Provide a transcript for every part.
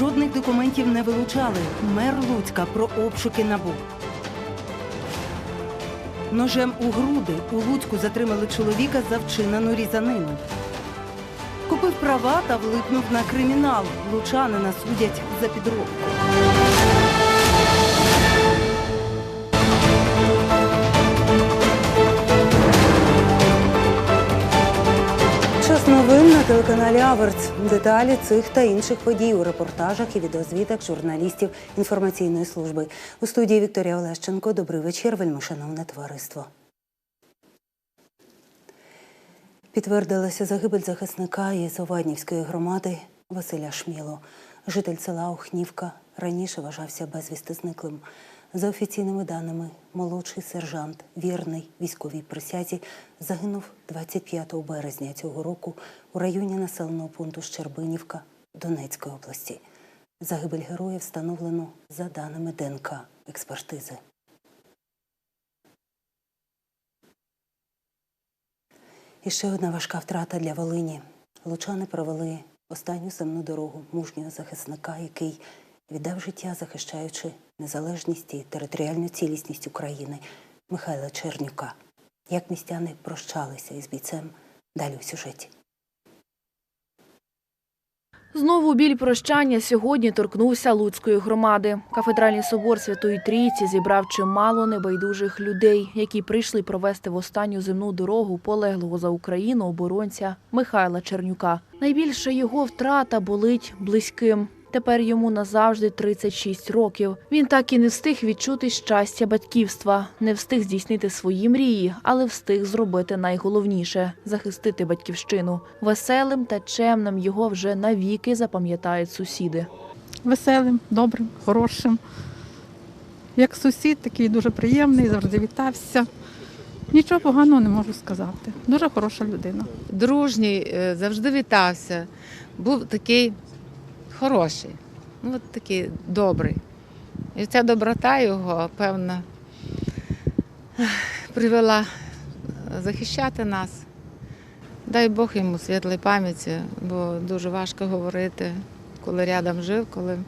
Жодних документів не вилучали. Мер Луцька про обшуки набув. Ножем у груди у Луцьку затримали чоловіка за вчинену різанину. Купив права та влипнув на кримінал. Лучанина судять за підробку. Телеканалі Аверц. Деталі цих та інших подій у репортажах і відеозвітах журналістів інформаційної служби. У студії Вікторія Олещенко. Добрий вечір, вельмишановне товариство. Підтвердилася загибель захисника із Оваднівської громади Василя Шміло. Житель села Охнівка раніше вважався безвісти зниклим. За офіційними даними, молодший сержант, вірний військовій присязі, загинув 25 березня цього року у районі населеного пункту Щербинівка Донецької області. Загибель героя встановлено за даними ДНК експертизи. І ще одна важка втрата для Волині. Лучани провели останню земну дорогу мужнього захисника, який віддав життя, захищаючи незалежність і територіальну цілісність України Михайла Чернюка. Як містяни прощалися із бійцем далі у сюжеті. Знову біль прощання сьогодні торкнувся Луцької громади. Кафедральний собор Святої Трійці зібрав чимало небайдужих людей, які прийшли провести в останню земну дорогу полеглого за Україну оборонця Михайла Чернюка. Найбільше його втрата болить близьким. Тепер йому назавжди 36 років. Він так і не встиг відчути щастя батьківства, не встиг здійснити свої мрії, але встиг зробити найголовніше захистити батьківщину. Веселим та чемним його вже навіки запам'ятають сусіди. веселим, добрим, хорошим. Як сусід, такий дуже приємний, завжди вітався. Нічого поганого не можу сказати. Дуже хороша людина. дружній, е, завжди вітався. Був такий хороший, ну от такий добрий. І ця доброта його, певно, привела захищати нас. Дай Бог йому світлої пам'яті, бо дуже важко говорити, коли рядом жив, коли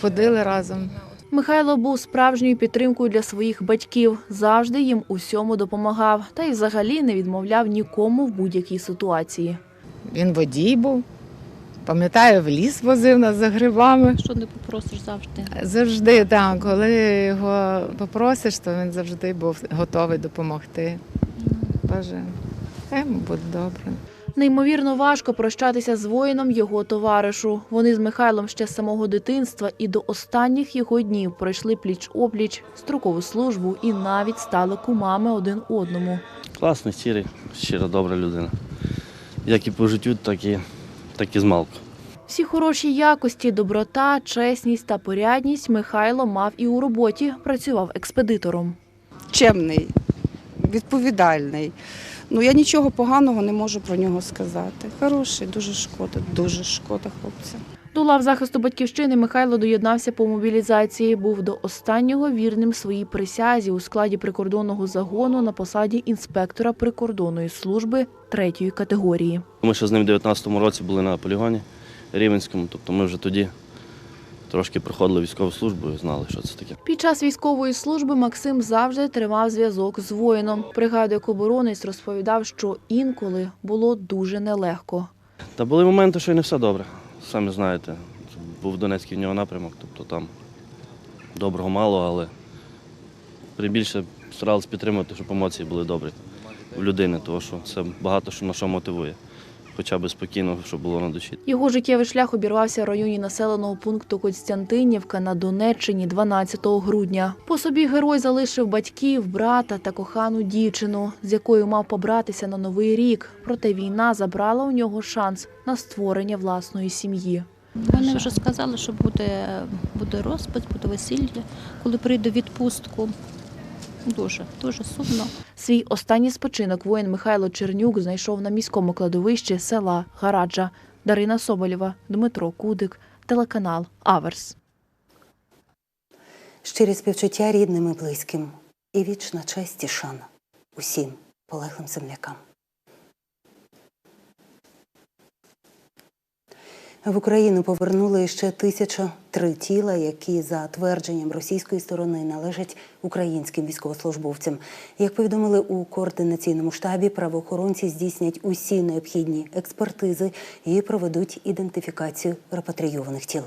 ходили разом. Михайло був справжньою підтримкою для своїх батьків, завжди їм усьому допомагав та й взагалі не відмовляв нікому в будь-якій ситуації. Він водій був. Пам'ятаю, в ліс возив нас за грибами. Що не попросиш завжди. Завжди так, коли його попросиш, то він завжди був готовий допомогти. Боже, хай йому буде добре. Неймовірно важко прощатися з воїном його товаришу. Вони з Михайлом ще з самого дитинства і до останніх його днів пройшли пліч-опліч, строкову службу і навіть стали кумами один одному. Класний, сірий, щира добра людина. Як і по життю, так і, так і з малку. Всі хороші якості, доброта, чесність та порядність Михайло мав і у роботі, працював експедитором. чемний, відповідальний. Ну я нічого поганого не можу про нього сказати. Хороший, дуже шкода, дуже шкода хлопця. До лав захисту батьківщини Михайло доєднався по мобілізації. Був до останнього вірним своїй присязі у складі прикордонного загону на посаді інспектора прикордонної служби третьої категорії. Ми ще з ним в 19-му році були на полігоні Рівенському, тобто ми вже тоді трошки проходили військову службу і знали, що це таке. Під час військової служби Максим завжди тримав зв'язок з воїном. Пригадує оборонець, розповідав, що інколи було дуже нелегко. Та були моменти, що і не все добре. Самі знаєте, був Донецький в нього напрямок, тобто там доброго мало, але більше старалися підтримувати, щоб емоції були добрі в людини, тому що це багато що на що мотивує. Хоча б спокійно, щоб було на душі. Його життєвий шлях обірвався в районі населеного пункту Костянтинівка на Донеччині 12 грудня. По собі герой залишив батьків, брата та кохану дівчину, з якою мав побратися на новий рік. Проте війна забрала у нього шанс на створення власної сім'ї. Вони вже сказали, що буде, буде розпис, буде весілля, коли прийду відпустку. Дуже, дуже сумно. Свій останній спочинок воїн Михайло Чернюк знайшов на міському кладовищі села Гараджа. Дарина Соболєва, Дмитро Кудик, телеканал Аверс. Щирі співчуття рідним і близьким і вічна честь і шана усім полеглим землякам. В Україну повернули ще 1003 тіла, які за твердженням російської сторони належать українським військовослужбовцям. Як повідомили у координаційному штабі, правоохоронці здійснять усі необхідні експертизи і проведуть ідентифікацію репатрійованих тіл.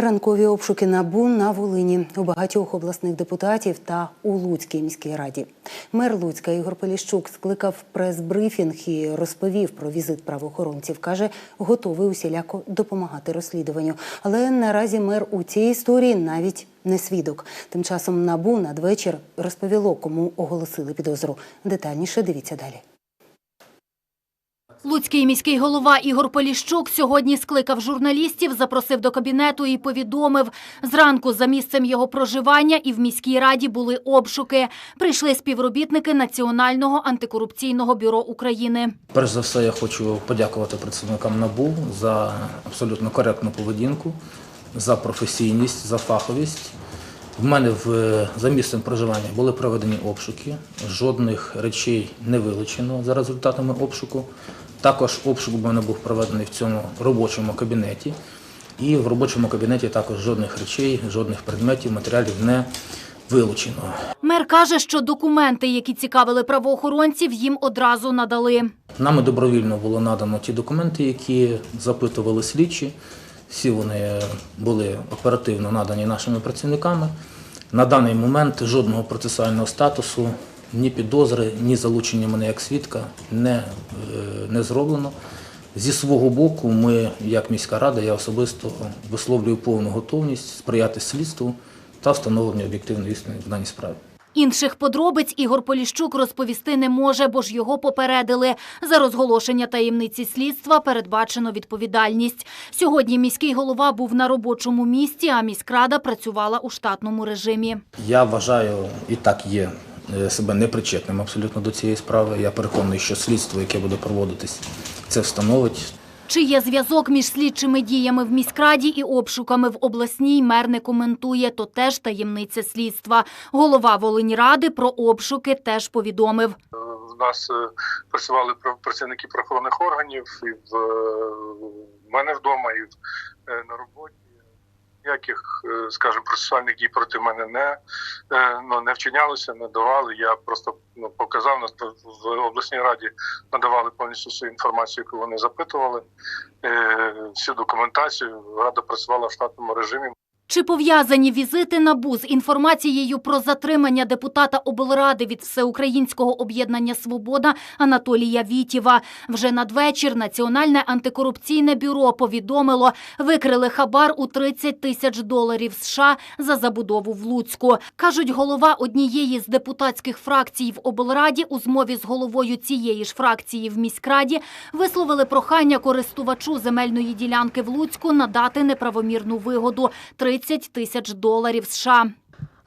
Ранкові обшуки НАБУ на Волині у багатьох обласних депутатів та у Луцькій міській раді. Мер Луцька Ігор Поліщук скликав прес-брифінг і розповів про візит правоохоронців. каже, готовий усіляко допомагати розслідуванню. Але наразі мер у цій історії навіть не свідок. Тим часом НАБУ надвечір розповіло, кому оголосили підозру. Детальніше дивіться далі. Луцький міський голова Ігор Поліщук сьогодні скликав журналістів, запросив до кабінету і повідомив, зранку за місцем його проживання і в міській раді були обшуки. Прийшли співробітники Національного антикорупційного бюро України. Перш за все, я хочу подякувати працівникам НАБУ за абсолютно коректну поведінку, за професійність, за фаховість. В мене в, за місцем проживання були проведені обшуки, жодних речей не вилучено за результатами обшуку. Також обшук в мене був проведений в цьому робочому кабінеті. І в робочому кабінеті також жодних речей, жодних предметів, матеріалів не вилучено. Мер каже, що документи, які цікавили правоохоронців, їм одразу надали. Нами добровільно було надано ті документи, які запитували слідчі. Всі вони були оперативно надані нашими працівниками. На даний момент жодного процесуального статусу, ні підозри, ні залучення мене як свідка не, е, не зроблено. Зі свого боку, ми, як міська рада, я особисто висловлюю повну готовність сприяти слідству та встановленню об'єктивної істини в даній справі. Інших подробиць Ігор Поліщук розповісти не може, бо ж його попередили. За розголошення таємниці слідства передбачено відповідальність. Сьогодні міський голова був на робочому місці, а міськрада працювала у штатному режимі. Я вважаю, і так є себе непричетним абсолютно до цієї справи. Я переконаний, що слідство, яке буде проводитись, це встановить. Чи є зв'язок між слідчими діями в міськраді і обшуками в обласній, мер не коментує, то теж таємниця слідства. Голова Волиньради про обшуки теж повідомив. в нас е, працювали пр- працівники правоохоронних органів і в, е, мене вдома, і в- е, на роботі. Ніяких, е, скажімо, процесуальних дій проти мене не, е, ну, не вчинялося, не давали. Я просто ну, показав на в обласній раді надавали повністю всю інформацію, яку вони запитували, е, всю документацію. Рада працювала в штатному режимі. Чи пов'язані візити НАБУ з інформацією про затримання депутата облради від Всеукраїнського об'єднання «Свобода» Анатолія Вітєва? Вже надвечір Національне антикорупційне бюро повідомило, викрили хабар у 30 тисяч доларів США за забудову в Луцьку. Кажуть, голова однієї з депутатських фракцій в облраді у змові з головою цієї ж фракції в міськраді висловили прохання користувачу земельної ділянки в Луцьку надати неправомірну вигоду – 30 тисяч доларів США.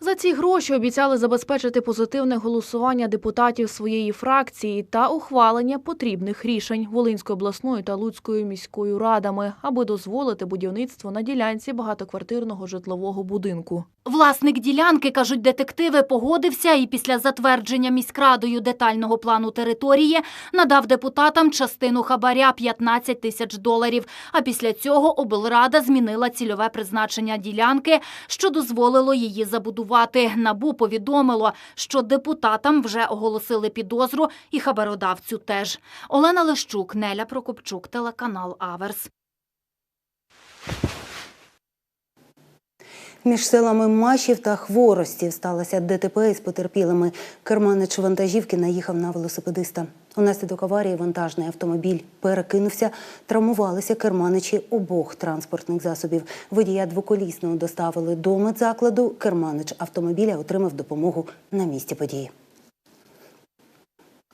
За ці гроші обіцяли забезпечити позитивне голосування депутатів своєї фракції та ухвалення потрібних рішень Волинської обласної та Луцькою міською радами, аби дозволити будівництво на ділянці багатоквартирного житлового будинку. Власник ділянки, кажуть детективи, погодився і після затвердження міськрадою детального плану території надав депутатам частину хабаря 15 тисяч доларів. А після цього облрада змінила цільове призначення ділянки, що дозволило її забудувати. Набу повідомило, що депутатам вже оголосили підозру і хабародавцю теж. Олена Лещук, Неля Прокопчук, телеканал Аверс. Між селами Машів та Хворостів сталося ДТП із потерпілими. Керманич вантажівки наїхав на велосипедиста. Унаслідок аварії вантажний автомобіль перекинувся, травмувалися керманичі обох транспортних засобів. Водія двоколісного доставили до медзакладу. Керманич автомобіля отримав допомогу на місці події.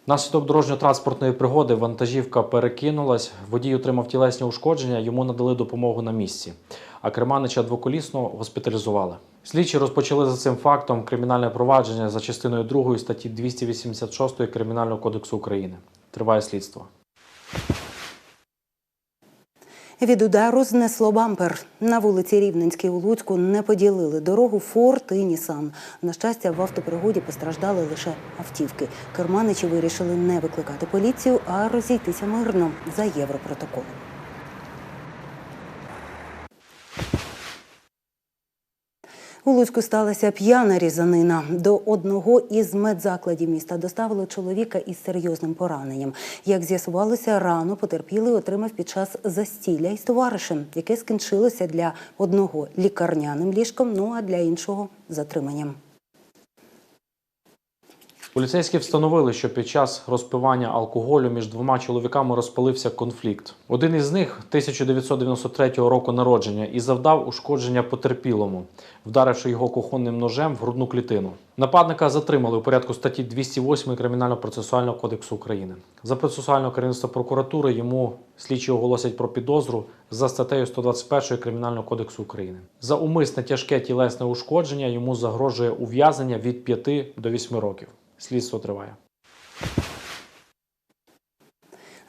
Наслідок дорожньо-транспортної пригоди вантажівка перекинулась, водій отримав тілесні ушкодження, йому надали допомогу на місці. А керманича двоколісного госпіталізували. Слідчі розпочали за цим фактом кримінальне провадження за частиною 2 статті 286 Кримінального кодексу України. Триває слідство. Від удару знесло бампер. На вулиці Рівненській у Луцьку не поділили дорогу Форд і Нісан. На щастя, в автопригоді постраждали лише автівки. Керманичі вирішили не викликати поліцію, а розійтися мирно за європротоколом. У Луцьку сталася п'яна різанина. До одного із медзакладів міста доставили чоловіка із серйозним пораненням. Як з'ясувалося, рану потерпілий отримав під час застілля із товаришем, яке скінчилося для одного лікарняним ліжком, ну а для іншого затриманням. Поліцейські встановили, що під час розпивання алкоголю між двома чоловіками розпалився конфлікт. Один із них 1993 року народження і завдав ушкодження потерпілому, вдаривши його кухонним ножем в грудну клітину. Нападника затримали у порядку статті 208 Кримінально-процесуального кодексу України. За процесуального керівництва прокуратури йому слідчі оголосять про підозру за статтею 121 Кримінального кодексу України. За умисне тяжке тілесне ушкодження йому загрожує ув'язнення від 5 до 8 років. Слідство триває.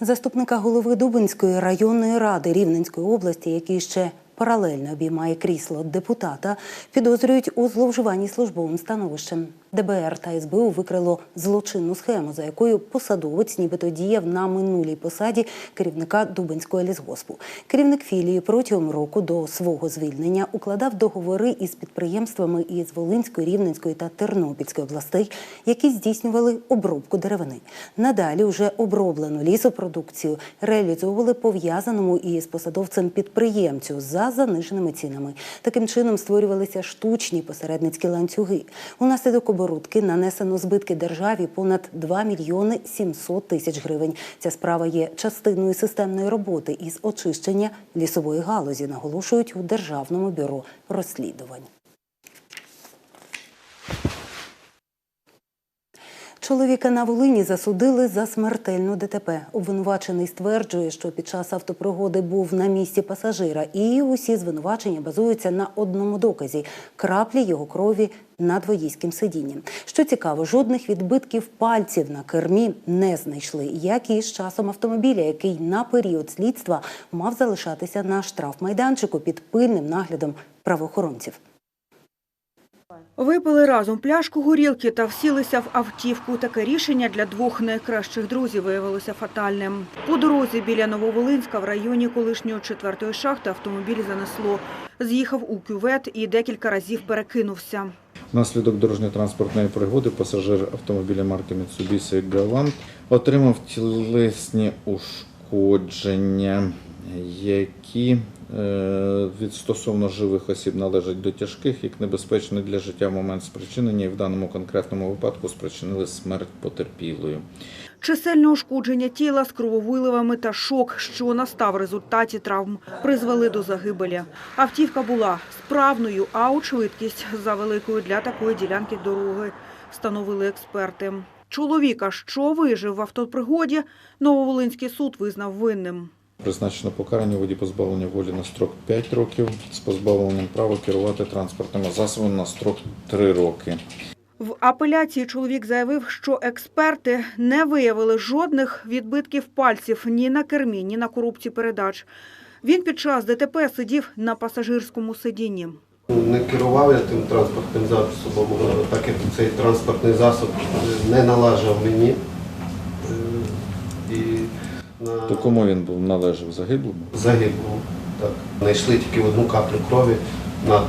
Заступника голови Дубинської районної ради Рівненської області, який ще паралельно обіймає крісло депутата, підозрюють у зловживанні службовим становищем. ДБР та СБУ викрило злочинну схему, за якою посадовець нібито діяв на минулій посаді керівника Дубинського лісгоспу. Керівник філії протягом року до свого звільнення укладав договори із підприємствами із Волинської, Рівненської та Тернопільської областей, які здійснювали обробку деревини. Надалі вже оброблену лісопродукцію реалізовували пов'язаному із посадовцем підприємцю за заниженими цінами. Таким чином створювалися штучні посередницькі ланцюги. Унаслідок оборудки нанесено збитки державі понад 2 мільйони 700 тисяч гривень. Ця справа є частиною системної роботи із очищення лісової галузі, наголошують у Державному бюро розслідувань. Чоловіка на Волині засудили за смертельну ДТП. Обвинувачений стверджує, що під час автопригоди був на місці пасажира, і усі звинувачення базуються на одному доказі краплі його крові над водійським сидінням. Що цікаво, жодних відбитків пальців на кермі не знайшли, як і з часом автомобіля, який на період слідства мав залишатися на штрафмайданчику під пильним наглядом правоохоронців. Випили разом пляшку горілки та всілися в автівку. Таке рішення для двох найкращих друзів виявилося фатальним. По дорозі біля Нововолинська в районі колишньої четвертої шахти автомобіль занесло. З'їхав у кювет і декілька разів перекинувся. Внаслідок дорожньо-транспортної пригоди пасажир автомобіля марки Mitsubishi Galant отримав тілесні ушкодження, які е, від стосовно живих осіб належать до тяжких, як небезпечні для життя в момент спричинення і в даному конкретному випадку спричинили смерть потерпілої. Чисельне ушкодження тіла з крововиливами та шок, що настав в результаті травм, призвели до загибелі. Автівка була справною, а от швидкість завеликою для такої ділянки дороги, встановили експерти. Чоловіка, що вижив в автопригоді, Нововолинський суд визнав винним. Призначено покарання у воді позбавлення волі на строк 5 років з позбавленням права керувати транспортними засобами на строк 3 роки. В апеляції чоловік заявив, що експерти не виявили жодних відбитків пальців ні на кермі, ні на коробці передач. Він під час ДТП сидів на пасажирському сидінні. Не керував я тим транспортним засобом, так як цей транспортний засіб е, не належав мені. Е, на То кому він був належав загиблому? загиблому. Так. Знайшли тільки одну каплю крові над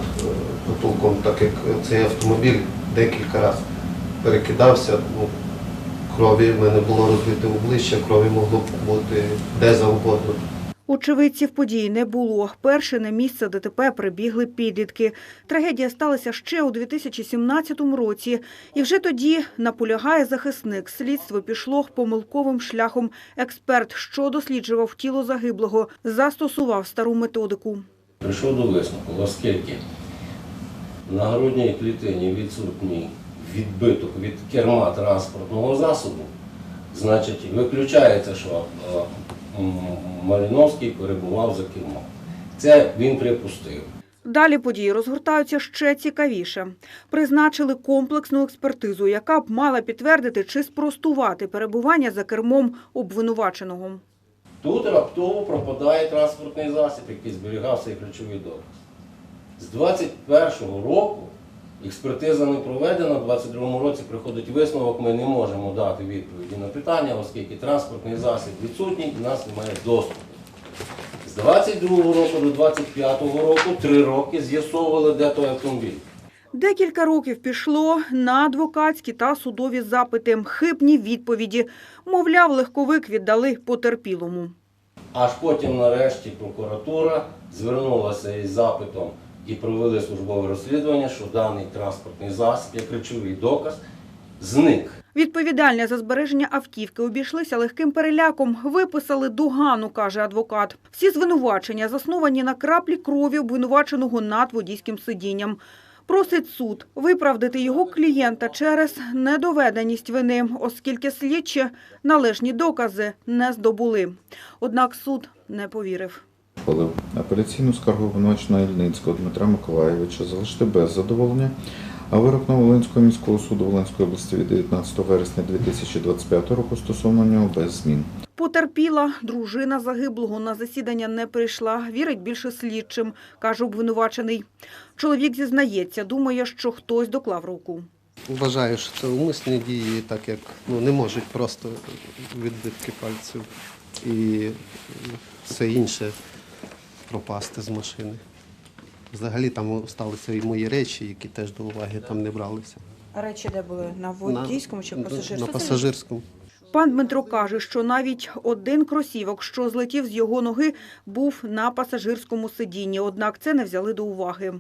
потулком, потолком, так як цей автомобіль декілька разів перекидався. Ну, крові в мене було розбите обличчя, крові могло бути де завгодно. Очевидців події не було. Перше на місце ДТП прибігли підлітки. Трагедія сталася ще у 2017 році. І вже тоді, наполягає захисник, слідство пішло помилковим шляхом. Експерт, що досліджував тіло загиблого, застосував стару методику. Прийшов до висновку, оскільки на грудній клітині відсутній відбиток від керма транспортного засобу, значить виключається, що е, Маліновський перебував за кермом. Це він припустив. Далі події розгортаються ще цікавіше. Призначили комплексну експертизу, яка б мала підтвердити чи спростувати перебування за кермом обвинуваченого. Тут раптово пропадає транспортний засіб, який зберігався як речовий доказ. З 21-го року експертиза не проведена, в 22-му році приходить висновок, ми не можемо дати відповіді на питання, оскільки транспортний засіб відсутній, і нас немає доступу. З 22-го року до 25-го року три роки з'ясовували, де той автомобіль. Декілька років пішло на адвокатські та судові запити, хибні відповіді. Мовляв, легковик віддали потерпілому. Аж потім, нарешті, прокуратура звернулася із запитом і провели службове розслідування, що даний транспортний засіб, як речовий доказ, зник. Відповідальні за збереження автівки обійшлися легким переляком. Виписали догану, каже адвокат. Всі звинувачення засновані на краплі крові обвинуваченого над водійським сидінням. Просить суд виправдати його клієнта через недоведеність вини, оскільки слідчі належні докази не здобули. Однак суд не повірив. Ухвалив апеляційну скаргу обвинуваченого Ільницького Дмитра Миколаєвича залишити без задоволення, а вирок Нововолинського міського суду Волинської області від 19 вересня 2025 року стосовно нього без змін. Потерпіла, дружина загиблого на засідання не прийшла, вірить більше слідчим, каже обвинувачений. Чоловік зізнається, думає, що хтось доклав руку. Вважаю, що це умисні дії, так як ну, не можуть просто відбитки пальців і все інше пропасти з машини. Взагалі там сталися і мої речі, які теж до уваги там не бралися. А речі де були? На водійському чи пасажирському? На пасажирському. Пан Дмитро каже, що навіть один кросівок, що злетів з його ноги, був на пасажирському сидінні. Однак це не взяли до уваги.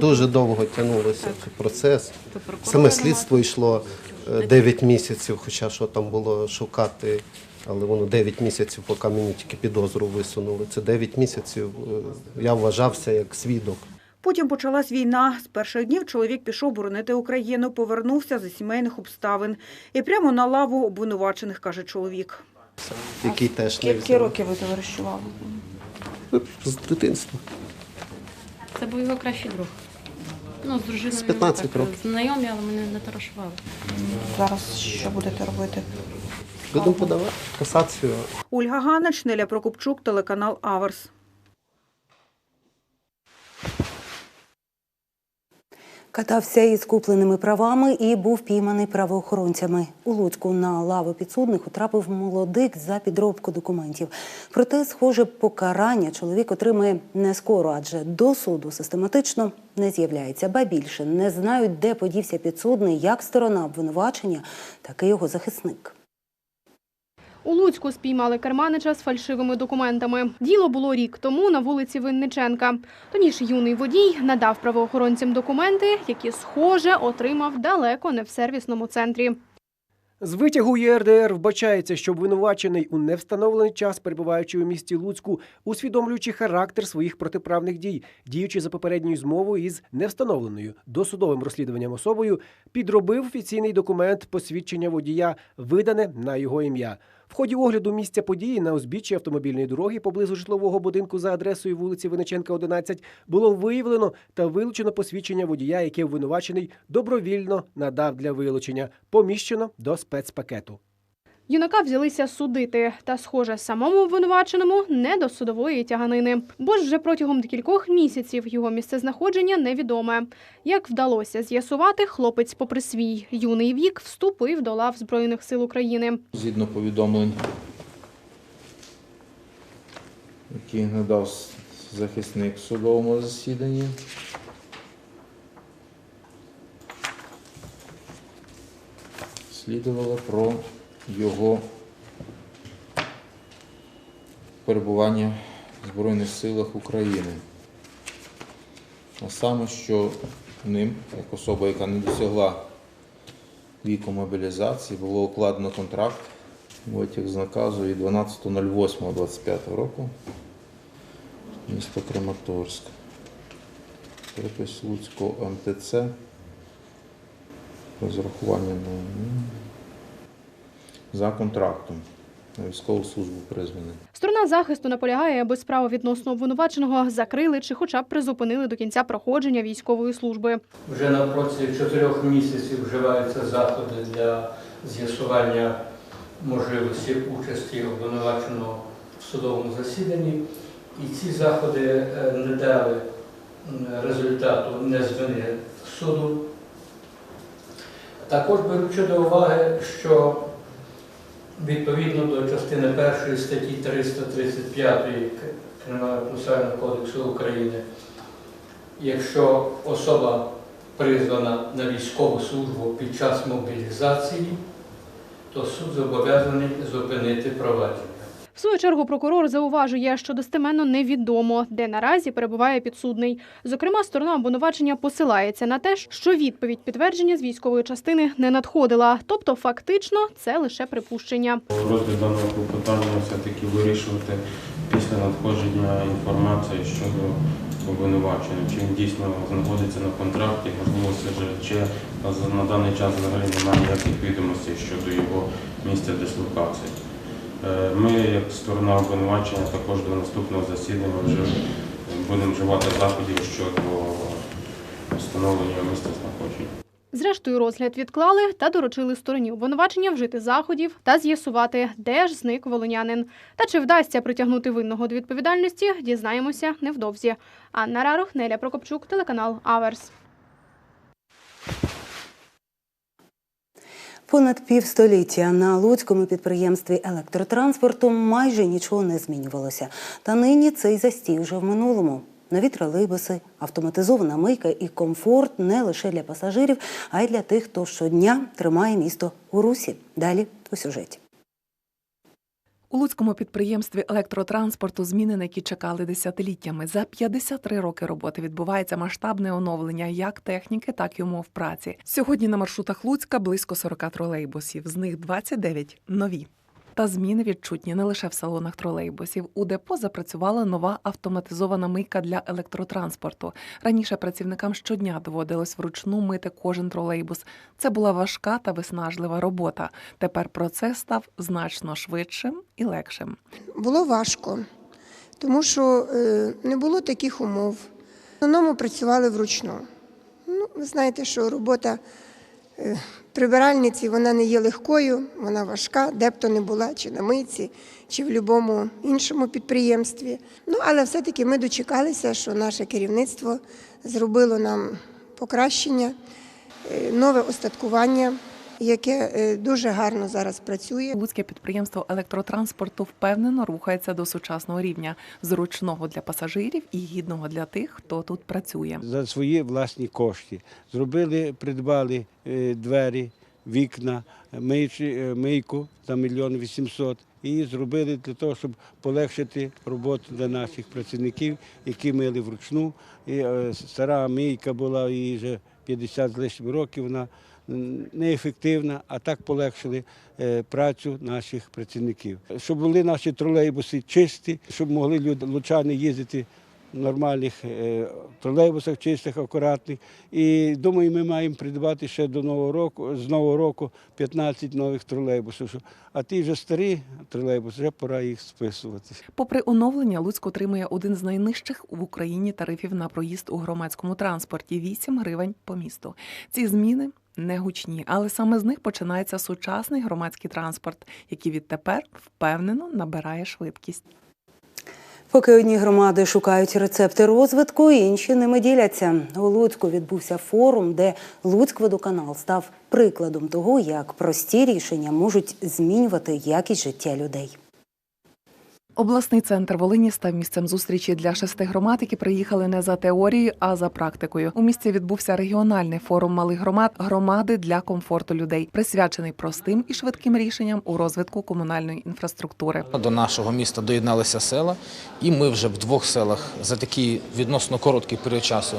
Дуже довго тягнулося цей процес. Саме слідство йшло е, 9 місяців, хоча що там було шукати, але воно 9 місяців, поки мені тільки підозру висунули. Це 9 місяців е, я вважався як свідок. Потім почалась війна. З перших днів чоловік пішов боронити Україну, повернувся за сімейних обставин. І прямо на лаву обвинувачених, каже чоловік. Який теж не взяв. років ви товаришували? з дитинства. Це був його кращий друг. Ну, з дружиною З 15 ми так, років. знайомі, але ми не тарашували. Зараз що будете робити? Будемо подавати касацію. Ольга Ганич, Неля Прокопчук, телеканал Аверс. Катався із купленими правами і був пійманий правоохоронцями. У Луцьку на лаву підсудних утрапив молодик за підробку документів. Проте, схоже, покарання чоловік отримає не скоро, адже до суду систематично не з'являється. Ба більше не знають, де подівся підсудний, як сторона обвинувачення, так і його захисник. У Луцьку спіймали керманича з фальшивими документами. Діло було рік тому на вулиці Винниченка. Тоді ж юний водій надав правоохоронцям документи, які, схоже, отримав далеко не в сервісному центрі. З витягу ЄРДР вбачається, що обвинувачений у невстановлений час, перебуваючи у місті Луцьку, усвідомлюючи характер своїх протиправних дій, діючи за попередньою змовою із невстановленою досудовим розслідуванням особою, підробив офіційний документ посвідчення водія, видане на його ім'я. В ході огляду місця події на узбіччі автомобільної дороги поблизу житлового будинку за адресою вулиці Виниченка, 11, було виявлено та вилучено посвідчення водія, яке обвинувачений добровільно надав для вилучення, поміщено до спецпакету. Юнака взялися судити, та, схоже, самому обвинуваченому не до судової тяганини. Бо ж вже протягом кількох місяців його місцезнаходження невідоме. Як вдалося з'ясувати, хлопець, попри свій юний вік, вступив до лав Збройних сил України. Згідно повідомлень, які надав захисник в судовому засіданні. Слідувало про його перебування в Збройних силах України. А саме, що ним, як особа, яка не досягла віку мобілізації, було укладено контракт витяг з наказу від 12.08.25 року місто Краматорськ. Перепис Луцького МТЦ. Розрахування на за контрактом на військову службу призваний. Сторона захисту наполягає, аби справу відносно обвинуваченого закрили чи хоча б призупинили до кінця проходження військової служби. Вже на протязі чотирьох місяців вживаються заходи для з'ясування можливості участі обвинуваченого в судовому засіданні, і ці заходи е, не дали результату не звини суду. Також беручи до уваги, що відповідно до частини 1 статті 335 Кримінального процесуального кодексу України, якщо особа призвана на військову службу під час мобілізації, то суд зобов'язаний зупинити провадження. Свою чергу прокурор зауважує, що достеменно невідомо, де наразі перебуває підсудний. Зокрема, сторона обвинувачення посилається на те, що відповідь підтвердження з військової частини не надходила. Тобто, фактично, це лише припущення. Розгляд даного клопотання все-таки вирішувати після надходження інформації щодо обвинувачення, чи дійсно знаходиться на контракті, можливо, чи на даний час взагалі немає ніяких відомостей щодо його місця дислокації. Е, Ми, як сторона обвинувачення, також до наступного засідання вже будемо вживати заходів щодо встановлення місця знаходження. Зрештою, розгляд відклали та доручили стороні обвинувачення вжити заходів та з'ясувати, де ж зник волонянин. Та чи вдасться притягнути винного до відповідальності, дізнаємося невдовзі. Анна Рарох, Неля Прокопчук, телеканал Аверс. Понад півстоліття на луцькому підприємстві електротранспорту майже нічого не змінювалося. Та нині цей застій вже в минулому. Нові тролейбуси, автоматизована мийка і комфорт не лише для пасажирів, а й для тих, хто щодня тримає місто у русі. Далі у сюжеті. У Луцькому підприємстві електротранспорту зміни, на які чекали десятиліттями. За 53 роки роботи відбувається масштабне оновлення як техніки, так і умов праці. Сьогодні на маршрутах Луцька близько 40 тролейбусів, з них 29 – нові. Та зміни відчутні не лише в салонах тролейбусів. У депо запрацювала нова автоматизована мийка для електротранспорту. Раніше працівникам щодня доводилось вручну мити кожен тролейбус. Це була важка та виснажлива робота. Тепер процес став значно швидшим і легшим. Було важко, тому що е, не було таких умов. В основному працювали вручну. Ну, ви знаєте, що робота е, прибиральниці вона не є легкою, вона важка, де б то не була, чи на митці, чи в будь-якому іншому підприємстві. Ну, але все-таки ми дочекалися, що наше керівництво зробило нам покращення, е, нове остаткування, яке е, дуже гарно зараз працює. Луцьке підприємство електротранспорту впевнено рухається до сучасного рівня, зручного для пасажирів і гідного для тих, хто тут працює. за свої власні кошти. Зробили, придбали е, двері, вікна, е, мийку за мільйон вісімсот. І зробили для того, щоб полегшити роботу для наших працівників, які мили вручну. І стара мийка була їй вже 50 з лишнім років. Вона неефективна, а так полегшили е, працю наших працівників. Щоб були наші тролейбуси чисті, щоб могли люди лучани їздити нормальних е, тролейбусах, чистих, акуратних. І думаю, ми маємо придбати ще до нового року, з нового року 15 нових тролейбусів. А ті вже старі тролейбуси, вже пора їх списувати. Попри оновлення, Луцьк отримує один з найнижчих в Україні тарифів на проїзд у громадському транспорті 8 гривень по місту. Ці зміни не гучні, але саме з них починається сучасний громадський транспорт, який відтепер впевнено набирає швидкість. Поки одні громади шукають рецепти розвитку, інші ними діляться. У Луцьку відбувся форум, де Луцькводоканал став прикладом того, як прості рішення можуть змінювати якість життя людей. Обласний центр Волині став місцем зустрічі для шести громад, які приїхали не за теорією, а за практикою. У місті відбувся регіональний форум малих громад громади для комфорту людей, присвячений простим і швидким рішенням у розвитку комунальної інфраструктури. До нашого міста доєдналися села, і ми вже в двох селах за такий відносно короткий період часу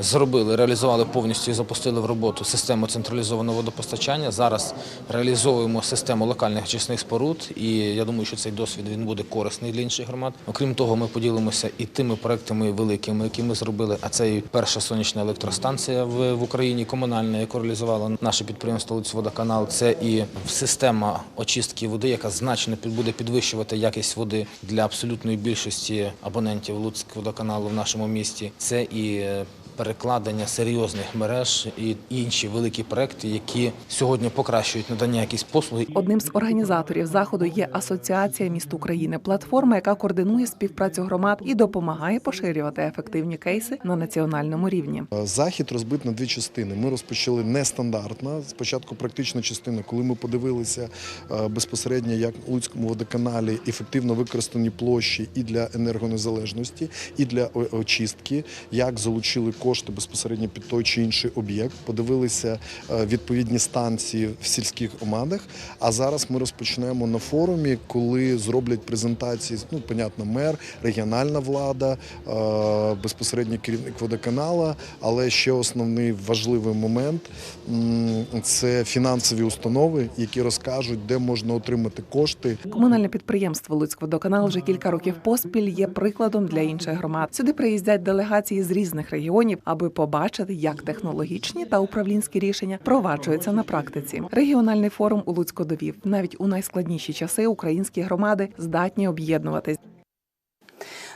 зробили, реалізували повністю і запустили в роботу систему централізованого водопостачання. Зараз реалізовуємо систему локальних очисних споруд, і я думаю, що цей досвід він буде корисний для інших громад. Окрім того, ми поділимося і тими проектами великими, які ми зробили. А це і перша сонячна електростанція в, Україні комунальна, яку реалізувало наше підприємство «Луцьводоканал». Це і система очистки води, яка значно буде підвищувати якість води для абсолютної більшості абонентів Луцькводоканалу в нашому місті. Це і е, перекладення серйозних мереж і інші великі проекти, які сьогодні покращують надання якісь послуги. Одним з організаторів заходу є Асоціація міст України, платформа, яка координує співпрацю громад і допомагає поширювати ефективні кейси на національному рівні. Захід розбит на дві частини. Ми розпочали нестандартно. Спочатку практична частина, коли ми подивилися е, безпосередньо, як у Луцькому водоканалі ефективно використані площі і для енергонезалежності, і для очистки, як залучили кошти безпосередньо під той чи інший об'єкт. Подивилися е, відповідні станції в сільських громадах. А зараз ми розпочнемо на форумі, коли зроблять презентації. Ну, понятно, мер, регіональна влада, е, безпосередньо керівник водоканала. Але ще основний важливий момент це фінансові установи, які розкажуть, де можна отримати кошти. Комунальне підприємство Луцькводоканал вже кілька років поспіль є прикладом для інших громад. Сюди приїздять делегації з різних регіонів, аби побачити, як технологічні та управлінські рішення впроваджуються на практиці. Регіональний форум у Луцьку довів навіть у найскладніші часи українські громади здатні об'єднуватись.